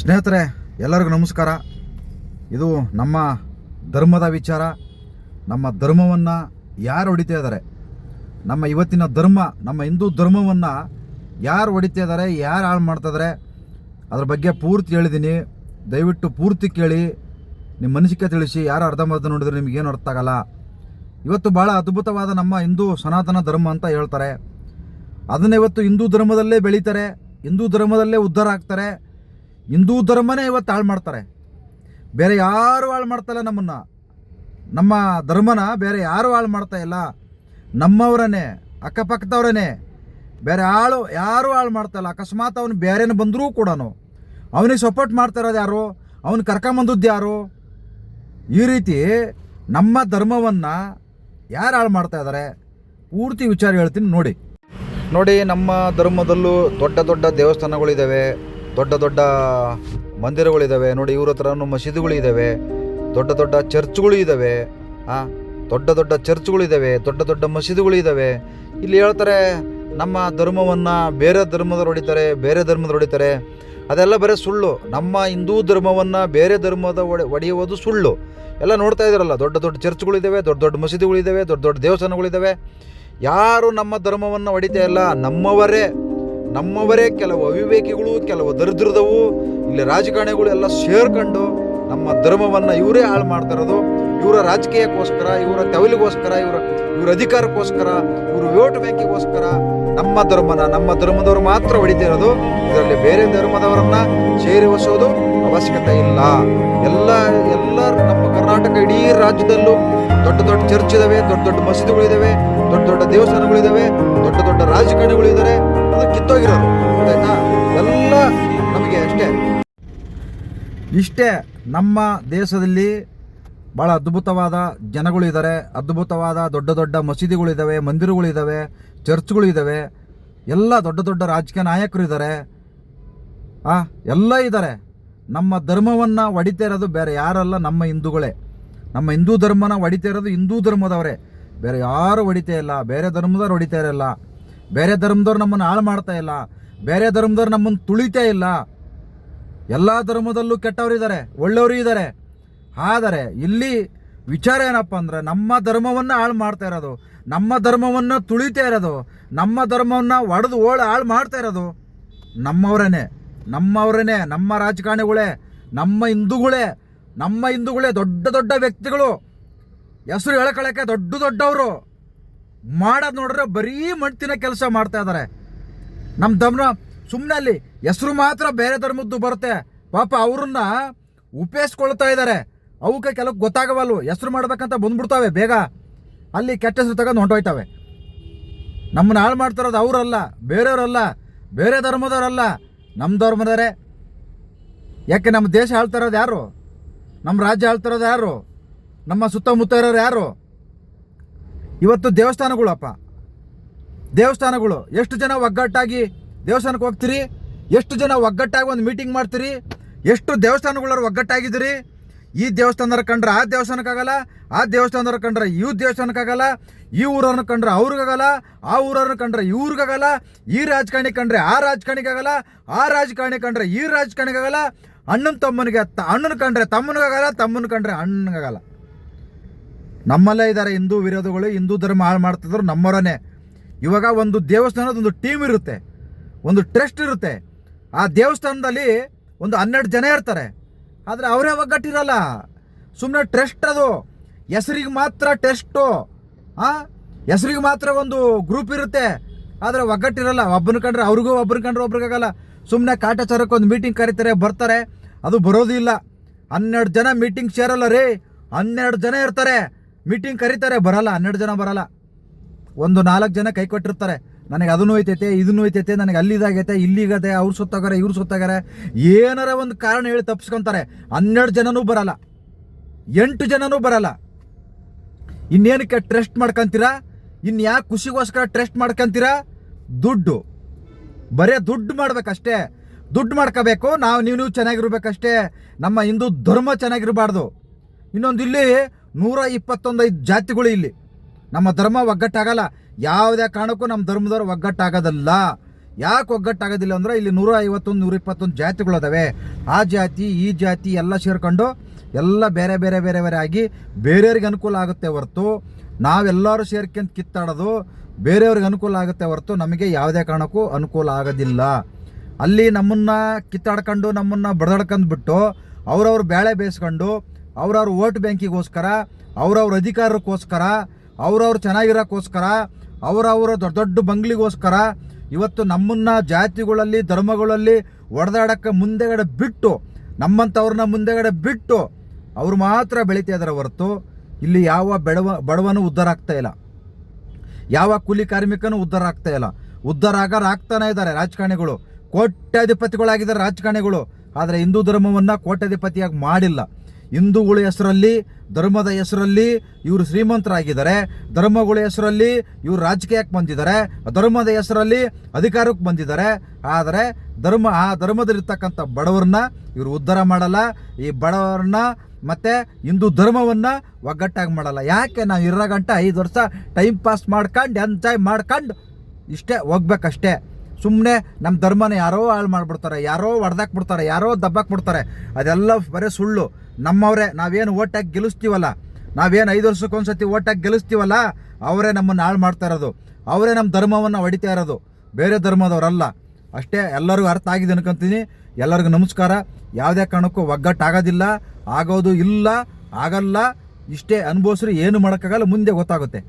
ಸ್ನೇಹಿತರೆ, ಎಲ್ಲರಿಗೂ ನಮಸ್ಕಾರ. ಇದು ನಮ್ಮ ಧರ್ಮದ ವಿಚಾರ. ನಮ್ಮ ಧರ್ಮವನ್ನು ಯಾರು ಹೊಡಿತಾ ಇದ್ದಾರೆ? ನಮ್ಮ ಇವತ್ತಿನ ಧರ್ಮ, ನಮ್ಮ ಹಿಂದೂ ಧರ್ಮವನ್ನು ಯಾರು ಹೊಡಿತಾ ಇದ್ದಾರೆ? ಯಾರು ಹಾಳು ಮಾಡ್ತಾ ಇದ್ದಾರೆ? ಅದ್ರ ಬಗ್ಗೆ ಪೂರ್ತಿ ಹೇಳಿದ್ದೀನಿ. ದಯವಿಟ್ಟು ಪೂರ್ತಿ ಕೇಳಿ. ನಿಮ್ಮ ಮನಸ್ಸಿಗೆ ತಿಳಿಸಿ. ಯಾರು ಅರ್ಧಂಬರ್ಧ ನೋಡಿದ್ರೆ ನಿಮಗೇನು ಅರ್ಥ ಆಗಲ್ಲ. ಇವತ್ತು ಭಾಳ ಅದ್ಭುತವಾದ ನಮ್ಮ ಹಿಂದೂ ಸನಾತನ ಧರ್ಮ ಅಂತ ಹೇಳ್ತಾರೆ. ಅದನ್ನು ಇವತ್ತು ಹಿಂದೂ ಧರ್ಮದಲ್ಲೇ ಬೆಳೀತಾರೆ. ಹಿಂದೂ ಧರ್ಮದಲ್ಲೇ ಉದ್ಧಾರ ಆಗ್ತಾರೆ. ಹಿಂದೂ ಧರ್ಮನೇ ಇವತ್ತು ಹಾಳು ಮಾಡ್ತಾರೆ. ಬೇರೆ ಯಾರು ಹಾಳು ಮಾಡ್ತಾಯಿಲ್ಲ ನಮ್ಮನ್ನು. ನಮ್ಮ ಧರ್ಮನ ಬೇರೆ ಯಾರು ಹಾಳು ಮಾಡ್ತಾ ಇಲ್ಲ. ನಮ್ಮವರನ್ನೇ, ಅಕ್ಕಪಕ್ಕದವ್ರನ್ನೇ ಬೇರೆ ಆಳು ಯಾರು ಹಾಳು ಮಾಡ್ತಾ ಇಲ್ಲ. ಅಕಸ್ಮಾತ್ ಅವನು ಬೇರೆನೇ ಬಂದರೂ ಕೂಡ ಅವನಿಗೆ ಸಪೋರ್ಟ್ ಮಾಡ್ತಾ ಇರೋದು ಯಾರು? ಅವನು ಕರ್ಕೊಂಬಂದದ್ದು ಯಾರು? ಈ ರೀತಿ ನಮ್ಮ ಧರ್ಮವನ್ನು ಯಾರು ಹಾಳು ಮಾಡ್ತಾ ಇದ್ದಾರೆ ಪೂರ್ತಿ ವಿಚಾರ ಹೇಳ್ತೀನಿ ನೋಡಿ. ನೋಡಿ, ನಮ್ಮ ಧರ್ಮದಲ್ಲೂ ದೊಡ್ಡ ದೊಡ್ಡ ದೇವಸ್ಥಾನಗಳಿದ್ದಾವೆ ದೊಡ್ಡ ದೊಡ್ಡ ಮಂದಿರಗಳಿದ್ದಾವೆ ನೋಡಿ, ಇವ್ರ ಹತ್ರನೂ ಮಸೀದಿಗಳಿದ್ದಾವೆ ದೊಡ್ಡ ದೊಡ್ಡ ಚರ್ಚ್ಗಳು ಇದ್ದಾವೆ ಆ, ದೊಡ್ಡ ದೊಡ್ಡ ಚರ್ಚ್ಗಳಿದ್ದಾವೆ ದೊಡ್ಡ ದೊಡ್ಡ ಮಸೀದಿಗಳಿದ್ದಾವೆ ಇಲ್ಲಿ ಹೇಳ್ತಾರೆ, ನಮ್ಮ ಧರ್ಮವನ್ನು ಬೇರೆ ಧರ್ಮದವ್ರು ಹೊಡಿತಾರೆ, ಬೇರೆ ಧರ್ಮದವ್ರು ಹೊಡಿತಾರೆ. ಅದೆಲ್ಲ ಬರೀ ಸುಳ್ಳು. ನಮ್ಮ ಹಿಂದೂ ಧರ್ಮವನ್ನು ಬೇರೆ ಧರ್ಮದ ಒಡೆ ಒಡೆಯುವುದು ಸುಳ್ಳು. ಎಲ್ಲ ನೋಡ್ತಾ ಇದ್ದಾರಲ್ಲ, ದೊಡ್ಡ ದೊಡ್ಡ ಚರ್ಚ್ಗಳಿದ್ದಾವೆ ದೊಡ್ಡ ದೊಡ್ಡ ಮಸೀದಿಗಳಿದ್ದಾವೆ ದೊಡ್ಡ ದೊಡ್ಡ ದೇವಸ್ಥಾನಗಳಿದ್ದಾವೆ ಯಾರು ನಮ್ಮ ಧರ್ಮವನ್ನು ಹೊಡಿತಾ ಇಲ್ಲ, ನಮ್ಮವರೇ. ನಮ್ಮವರೇ ಕೆಲವು ಅವಿವೇಕಿಗಳು, ಕೆಲವು ದರಿದ್ರದವು, ಇಲ್ಲಿ ರಾಜಕಾರಣಿಗಳು ಎಲ್ಲ ಸೇರ್ಕೊಂಡು ನಮ್ಮ ಧರ್ಮವನ್ನು ಇವರೇ ಹಾಳು ಮಾಡ್ತಾ ಇರೋದು. ಇವರ ರಾಜಕೀಯಕ್ಕೋಸ್ಕರ, ಇವರ ತವಲಿಗೋಸ್ಕರ, ಇವರ ಇವರ ಅಧಿಕಾರಕ್ಕೋಸ್ಕರ, ಇವರು ವೋಟ್ ಬ್ಯಾಂಕಿಗೋಸ್ಕರ ನಮ್ಮ ಧರ್ಮನ, ನಮ್ಮ ಧರ್ಮದವರು ಮಾತ್ರ ಹೊಡಿತಿರೋದು ಇದರಲ್ಲಿ ಬೇರೆ ಧರ್ಮದವರನ್ನ ಸೇರಿಸೋದು ಅವಶ್ಯಕತೆ ಇಲ್ಲ. ಎಲ್ಲ ಎಲ್ಲ ನಮ್ಮ ಕರ್ನಾಟಕ ಇಡೀ ರಾಜ್ಯದಲ್ಲೂ ದೊಡ್ಡ ದೊಡ್ಡ ಚರ್ಚ್ ಇದಾವೆ, ದೊಡ್ಡ ದೊಡ್ಡ ಮಸೀದಿಗಳಿದಾವೆ ದೊಡ್ಡ ದೊಡ್ಡ ದೇವಸ್ಥಾನಗಳಿದಾವೆ, ದೊಡ್ಡ ದೊಡ್ಡ ರಾಜಕಾರಣಿಗಳು ಅದಕ್ಕೆ ಅದು ಕಿತ್ತೋಗಿರೋರು ಆಯ್ತಾ? ಎಲ್ಲ ನಮಗೆ ಅಷ್ಟೇ. ಇಷ್ಟೇ ನಮ್ಮ ದೇಶದಲ್ಲಿ ಭಾಳ ಅದ್ಭುತವಾದ ಜನಗಳಿದ್ದಾರೆ ಅದ್ಭುತವಾದ ದೊಡ್ಡ ದೊಡ್ಡ ಮಸೀದಿಗಳಿದ್ದಾವೆ ಮಂದಿರಗಳಿದ್ದಾವೆ ಚರ್ಚ್ಗಳಿದ್ದಾವೆ ಎಲ್ಲ ದೊಡ್ಡ ದೊಡ್ಡ ರಾಜಕೀಯ ನಾಯಕರು ಇದ್ದಾರೆ ಆ, ಎಲ್ಲ ಇದ್ದಾರೆ ನಮ್ಮ ಧರ್ಮವನ್ನು ಒಡಿತಾ ಇರೋದು ಬೇರೆ, ಯಾರಲ್ಲ ನಮ್ಮ ಹಿಂದೂಗಳೇ. ನಮ್ಮ ಹಿಂದೂ ಧರ್ಮನ ಒಡಿತಾ ಇರೋದು ಹಿಂದೂ ಧರ್ಮದವರೇ. ಬೇರೆ ಯಾರು ಹೊಡಿತಾ ಇಲ್ಲ, ಬೇರೆ ಧರ್ಮದವ್ರು ಹೊಡಿತಾ ಇರಲ್ಲ, ಬೇರೆ ಧರ್ಮದವ್ರು ನಮ್ಮನ್ನು ಹಾಳು ಮಾಡ್ತಾ ಇಲ್ಲ, ಬೇರೆ ಧರ್ಮದವ್ರು ನಮ್ಮನ್ನು ತುಳಿತಾ ಇಲ್ಲ. ಎಲ್ಲ ಧರ್ಮದಲ್ಲೂ ಕೆಟ್ಟವರು ಇದ್ದಾರೆ ಒಳ್ಳೆಯವರು ಇದ್ದಾರೆ ಆದರೆ ಇಲ್ಲಿ ವಿಚಾರ ಏನಪ್ಪ ಅಂದ್ರೆ ನಮ್ಮ ಧರ್ಮವನ್ನು ಹಾಳು ಮಾಡ್ತಾ ಇರೋದು, ನಮ್ಮ ಧರ್ಮವನ್ನು ತುಳಿತಾ ಇರೋದು, ನಮ್ಮ ಧರ್ಮವನ್ನು ಒಡೆದು ಓಳು ಹಾಳು ಮಾಡ್ತಾ ಇರೋದು ನಮ್ಮವರೇನೆ ನಮ್ಮವರೇನೆ, ನಮ್ಮ ರಾಜಕಾರಣಿಗಳೇ, ನಮ್ಮ ಹಿಂದೂಗಳೇ ನಮ್ಮ ಹಿಂದೂಗಳೇ ದೊಡ್ಡ ದೊಡ್ಡ ವ್ಯಕ್ತಿಗಳು. ಹೆಸರು ಹೇಳ್ಕೊಳಕ್ಕೆ ದೊಡ್ಡ ದೊಡ್ಡವರು. ಮಾಡೋದು ನೋಡ್ರೆ ಬರೀ ಮಣ್ತಿನ ಕೆಲಸ ಮಾಡ್ತಾ ಇದ್ದಾರೆ ನಮ್ಮ ಧರ್ಮ ಸುಮ್ಮನೆ ಅಲ್ಲಿ ಹೆಸರು ಮಾತ್ರ ಬೇರೆ ಧರ್ಮದ್ದು ಬರುತ್ತೆ. ಪಾಪ ಅವ್ರನ್ನ ಉಪಯೋಗಿಸ್ಕೊಳ್ತಾ ಇದ್ದಾರೆ ಅವಕ್ಕೆ ಕೆಲವು ಗೊತ್ತಾಗವಲ್ವು ಹೆಸರು ಮಾಡ್ಬೇಕಂತ ಬಂದ್ಬಿಡ್ತಾವೆ ಬೇಗ. ಅಲ್ಲಿ ಕೆಟ್ಟ ಹೆಸರು ತಗೊಂಡು ಹೊಂಟೋಯ್ತವೆ. ನಮ್ಮನ್ನ ಹಾಳು ಮಾಡ್ತಿರೋದು ಅವರಲ್ಲ, ಬೇರೆಯವರಲ್ಲ, ಬೇರೆ ಧರ್ಮದವರಲ್ಲ. ನಮ್ಮ ಧರ್ಮದವರೇ. ಯಾಕೆ ನಮ್ಮ ದೇಶ ಆಳ್ತಾ ಇರೋದು ಯಾರು? ನಮ್ಮ ರಾಜ್ಯ ಆಳ್ತಾ ಇರೋದು ಯಾರು? ನಮ್ಮ ಸುತ್ತಮುತ್ತ ಇರೋರು ಯಾರು? ಇವತ್ತು ದೇವಸ್ಥಾನಗಳಪ್ಪ. ದೇವಸ್ಥಾನಗಳು, ಎಷ್ಟು ಜನ ಒಗ್ಗಟ್ಟಾಗಿ ದೇವಸ್ಥಾನಕ್ಕೆ ಹೋಗ್ತೀರಿ? ಎಷ್ಟು ಜನ ಒಗ್ಗಟ್ಟಾಗಿ ಒಂದು ಮೀಟಿಂಗ್ ಮಾಡ್ತೀರಿ? ಎಷ್ಟು ದೇವಸ್ಥಾನಗಳವ್ರು ಒಗ್ಗಟ್ಟಾಗಿದ್ದೀರಿ? ಈ ದೇವಸ್ಥಾನದವ್ರು ಕಂಡ್ರೆ ಆ ದೇವಸ್ಥಾನಕ್ಕಾಗಲ್ಲ, ಆ ದೇವಸ್ಥಾನದವ್ರು ಕಂಡ್ರೆ ಇವ್ ದೇವಸ್ಥಾನಕ್ಕಾಗಲ್ಲ, ಈ ಊರವ್ರನ್ನ ಕಂಡ್ರೆ ಅವ್ರಿಗಾಗಲ್ಲ, ಆ ಊರವ್ರನ್ನ ಕಂಡ್ರೆ ಇವ್ರಿಗಾಗಲ್ಲ, ಈ ರಾಜಕಾರಣಿ ಕಂಡ್ರೆ ಆ ರಾಜಕಾರಣಿಗಾಗಲ್ಲ, ಆ ರಾಜಕಾರಣಿ ಕಂಡ್ರೆ ಈ ರಾಜಕಾರಣಿಗಾಗಲ್ಲ, ಅಣ್ಣನ ತಮ್ಮನಿಗೆ ಅಣ್ಣನ ಕಂಡ್ರೆ ತಮ್ಮನಿಗಾಗಲ್ಲ, ತಮ್ಮನ ಕಂಡ್ರೆ ಅಣ್ಣನಿಗಾಗಲ್ಲ ನಮ್ಮಲ್ಲೇ ಇದ್ದಾರೆ, ಹಿಂದೂ ವಿರೋಧಿಗಳು, ಹಿಂದೂ ಧರ್ಮ ಹಾಳು ಮಾಡ್ತಿದ್ರು ನಮ್ಮವರನ್ನೇ ಇವಾಗ ಒಂದು ದೇವಸ್ಥಾನದ ಒಂದು ಟೀಮ್ ಇರುತ್ತೆ, ಒಂದು ಟ್ರಸ್ಟ್ ಇರುತ್ತೆ. ಆ ದೇವಸ್ಥಾನದಲ್ಲಿ ಒಂದು ಹನ್ನೆರಡು ಜನ ಇರ್ತಾರೆ. ಆದರೆ ಅವರೇ ಒಗ್ಗಟ್ಟಿರಲ್ಲ ಸುಮ್ಮನೆ ಟ್ರಸ್ಟ್ ಅದು. ಹೆಸರಿಗೆ ಮಾತ್ರ ಟೆಸ್ಟು ಹಾಂ ಹೆಸರಿಗೆ ಮಾತ್ರ ಒಂದು ಗ್ರೂಪ್ ಇರುತ್ತೆ. ಆದರೆ ಒಗ್ಗಟ್ಟಿರಲ್ಲ, ಒಬ್ಬನ ಕಂಡ್ರೆ ಅವ್ರಿಗೂ ಒಬ್ಬನ ಕಂಡ್ರೆ ಒಬ್ರಿಗಾಗಲ್ಲ ಸುಮ್ಮನೆ ಕಾಟಾಚಾರಕ್ಕೆ ಒಂದು ಮೀಟಿಂಗ್ ಕರೀತಾರೆ, ಬರ್ತಾರೆ. ಅದು ಬರೋದಿಲ್ಲ. ಹನ್ನೆರಡು ಜನ ಮೀಟಿಂಗ್ ಸೇರಲ್ಲ ರೀ. ಹನ್ನೆರಡು ಜನ ಇರ್ತಾರೆ. ಮೀಟಿಂಗ್ ಕರೀತಾರೆ, ಬರಲ್ಲ, ಹನ್ನೆರಡು ಜನ ಬರಲ್ಲ. ಒಂದು ನಾಲ್ಕು ಜನ ಕೈ ಕೊಟ್ಟಿರ್ತಾರೆ. ನನಗೆ ಅದನ್ನು ಹೋಯ್ತೈತೆ ಇದನ್ನು ಹೋಯ್ತೈತೆ ನನಗೆ ಅಲ್ಲಿದಾಗೈತೆ ಇಲ್ಲಿಗದೆ ಅವ್ರು ಸುತ್ತಾಗಾರೆ, ಇವ್ರು ಸುತ್ತಾಗಾರೆ. ಏನಾರ ಒಂದು ಕಾರಣ ಹೇಳಿ ತಪ್ಪಿಸ್ಕೊಂತಾರೆ ಹನ್ನೆರಡು ಜನನೂ ಬರಲ್ಲ. ಎಂಟು ಜನನೂ ಬರಲ್ಲ. ಇನ್ನೇನಕ್ಕೆ ಟ್ರಸ್ಟ್ ಮಾಡ್ಕೊಂತೀರಾ? ಇನ್ನು ಯಾಕೆ ಖುಷಿಗೋಸ್ಕರ ಟ್ರಸ್ಟ್ ಮಾಡ್ಕೊಂತೀರಾ? ದುಡ್ಡು. ಬರೀ ದುಡ್ಡು ಮಾಡ್ಬೇಕಷ್ಟೇ. ದುಡ್ಡು ಮಾಡ್ಕೋಬೇಕು, ನಾವು ನೀವು ನೀವು ಚೆನ್ನಾಗಿರ್ಬೇಕಷ್ಟೇ. ನಮ್ಮ ಹಿಂದೂ ಧರ್ಮ ಚೆನ್ನಾಗಿರಬಾರ್ದು. ಇನ್ನೊಂದು ಇಲ್ಲಿ ನೂರ ಇಪ್ಪತ್ತೊಂದೈದು ಜಾತಿಗಳು ಇಲ್ಲಿ. ನಮ್ಮ ಧರ್ಮ ಒಗ್ಗಟ್ಟಾಗಲ್ಲ. ಯಾವುದೇ ಕಾರಣಕ್ಕೂ ನಮ್ಮ ಧರ್ಮದವ್ರು ಒಗ್ಗಟ್ಟಾಗೋದಲ್ಲ. ಯಾಕೆ ಒಗ್ಗಟ್ಟಾಗೋದಿಲ್ಲ ಅಂದರೆ ಇಲ್ಲಿ ನೂರ ಐವತ್ತೊಂದು ನೂರ ಇಪ್ಪತ್ತೊಂದು ಜಾತಿಗಳಿದಾವೆ. ಆ ಜಾತಿ, ಈ ಜಾತಿ ಎಲ್ಲ ಸೇರ್ಕೊಂಡು ಎಲ್ಲ ಬೇರೆ ಬೇರೆ ಬೇರೆ ಬೇರೆ ಆಗಿ ಬೇರೆಯವ್ರಿಗೆ ಅನುಕೂಲ ಆಗುತ್ತೆ ಹೊರತು ನಾವೆಲ್ಲರೂ ಸೇರ್ಕೊಂಡ್ ಕಿತ್ತಾಡೋದು ಬೇರೆಯವ್ರಿಗೆ ಅನುಕೂಲ ಆಗುತ್ತೆ ಹೊರತು ನಮಗೆ ಯಾವುದೇ ಕಾರಣಕ್ಕೂ ಅನುಕೂಲ ಆಗೋದಿಲ್ಲ. ಅಲ್ಲಿ ನಮ್ಮನ್ನು ಕಿತ್ತಾಡ್ಕೊಂಡು ನಮ್ಮನ್ನು ಬಡದಾಡ್ಕೊಂಡು ಬಿಟ್ಟು ಅವ್ರವ್ರ ಬೇಳೆ ಬೇಯಿಸ್ಕೊಂಡು ಅವ್ರವ್ರ ಓಟ್ ಬ್ಯಾಂಕಿಗೋಸ್ಕರ, ಅವ್ರವ್ರ ಅಧಿಕಾರಕ್ಕೋಸ್ಕರ, ಅವ್ರವ್ರು ಚೆನ್ನಾಗಿರೋಕ್ಕೋಸ್ಕರ, ಅವರವರ ದೊಡ್ಡ ದೊಡ್ಡ ಬಂಗ್ಲಿಗೋಸ್ಕರ ಇವತ್ತು ನಮ್ಮನ್ನ ಜಾತಿಗಳಲ್ಲಿ, ಧರ್ಮಗಳಲ್ಲಿ ಒಡೆದಾಡೋಕ್ಕೆ ಮುಂದೆಗಡೆ ಬಿಟ್ಟು, ನಮ್ಮಂಥವ್ರನ್ನ ಮುಂದೆಗಡೆ ಬಿಟ್ಟು ಅವ್ರು ಮಾತ್ರ ಬೆಳೀತಾ ಇದ್ದಾರೆ ಹೊರತು ಇಲ್ಲಿ ಯಾವ ಬೆಡವ, ಬಡವನು ಉದ್ಧಾರ ಆಗ್ತಾ ಇಲ್ಲ. ಯಾವ ಕೂಲಿ ಕಾರ್ಮಿಕನೂ ಉದ್ಧಾರ ಆಗ್ತಾ ಇಲ್ಲ. ಉದ್ಧಾರ ಆಗಾರ ಆಗ್ತಾನೆ ಇದ್ದಾರೆ ರಾಜಕಾರಣಿಗಳು. ಕೋಟ್ಯಾಧಿಪತಿಗಳಾಗಿದ್ದಾರೆ ರಾಜಕಾರಣಿಗಳು. ಆದರೆ ಹಿಂದೂ ಧರ್ಮವನ್ನು ಕೋಟ್ಯಾಧಿಪತಿಯಾಗಿ ಮಾಡಿಲ್ಲ. ಹಿಂದೂಗಳ ಹೆಸರಲ್ಲಿ, ಧರ್ಮದ ಹೆಸರಲ್ಲಿ ಇವರು ಶ್ರೀಮಂತರಾಗಿದ್ದಾರೆ. ಧರ್ಮಗಳ ಹೆಸರಲ್ಲಿ ಇವರು ರಾಜಕೀಯಕ್ಕೆ ಬಂದಿದ್ದಾರೆ. ಧರ್ಮದ ಹೆಸರಲ್ಲಿ ಅಧಿಕಾರಕ್ಕೆ ಬಂದಿದ್ದಾರೆ. ಆದರೆ ಧರ್ಮ, ಆ ಧರ್ಮದಲ್ಲಿರ್ತಕ್ಕಂಥ ಬಡವರನ್ನ ಇವರು ಉದ್ಧಾರ ಮಾಡಲ್ಲ. ಈ ಬಡವರನ್ನ ಮತ್ತು ಹಿಂದೂ ಧರ್ಮವನ್ನು ಒಗ್ಗಟ್ಟಾಗಿ ಮಾಡಲ್ಲ. ಯಾಕೆ ನಾವು ಇರೋ ಗಂಟ ಐದು ವರ್ಷ ಟೈಮ್ ಪಾಸ್ ಮಾಡ್ಕೊಂಡು ಎಂಜಾಯ್ ಮಾಡ್ಕೊಂಡು ಇಷ್ಟೇ ಹೋಗ್ಬೇಕಷ್ಟೇ. ಸುಮ್ಮನೆ ನಮ್ಮ ಧರ್ಮನ ಯಾರೋ ಹಾಳು ಮಾಡಿಬಿಡ್ತಾರೆ, ಯಾರೋ ಹೊಡೆದಾಕ್ಬಿಡ್ತಾರೆ ಯಾರೋ ಬಿಡ್ತಾರೆ. ಅದೆಲ್ಲ ಬರೀ ಸುಳ್ಳು. ನಮ್ಮವರೇ, ನಾವೇನು ಓಟಾಗಿ ಗೆಲ್ಲಿಸ್ತೀವಲ್ಲ ನಾವೇನು ಐದು ವರ್ಷಕ್ಕೊಂದ್ಸತಿ ಓಟಾಗಿ ಗೆಲ್ಲಿಸ್ತೀವಲ್ಲ ಅವರೇ ನಮ್ಮನ್ನು ಹಾಳು ಮಾಡ್ತಾ ಇರೋದು. ಅವರೇ ನಮ್ಮ ಧರ್ಮವನ್ನು ಹೊಡಿತಾ ಇರೋದು. ಬೇರೆ ಧರ್ಮದವರಲ್ಲ. ಅಷ್ಟೇ, ಎಲ್ಲರಿಗೂ ಅರ್ಥ ಆಗಿದೆ ಅನ್ಕೊಂತೀನಿ. ಎಲ್ಲರಿಗೂ ನಮಸ್ಕಾರ. ಯಾವುದೇ ಕಾರಣಕ್ಕೂ ಒಗ್ಗಟ್ಟಾಗೋದಿಲ್ಲ, ಆಗೋದು ಇಲ್ಲ, ಆಗಲ್ಲ. ಇಷ್ಟೇ ಅನುಭವಿಸ್ರಿ ಏನು ಮಾಡೋಕ್ಕಾಗಲ್ಲ, ಮುಂದೆ ಗೊತ್ತಾಗುತ್ತೆ.